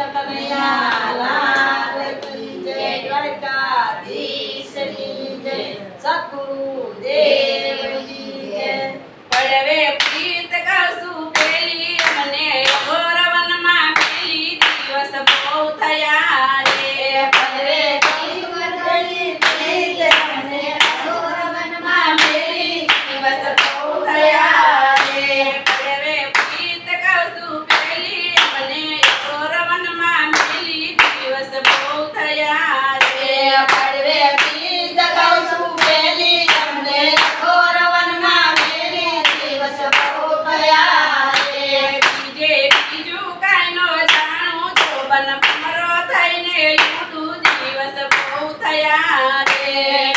Chacabella, રે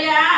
yeah.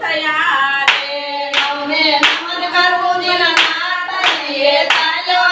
तयारे नमे नमन करू दिन नाथ ये तयो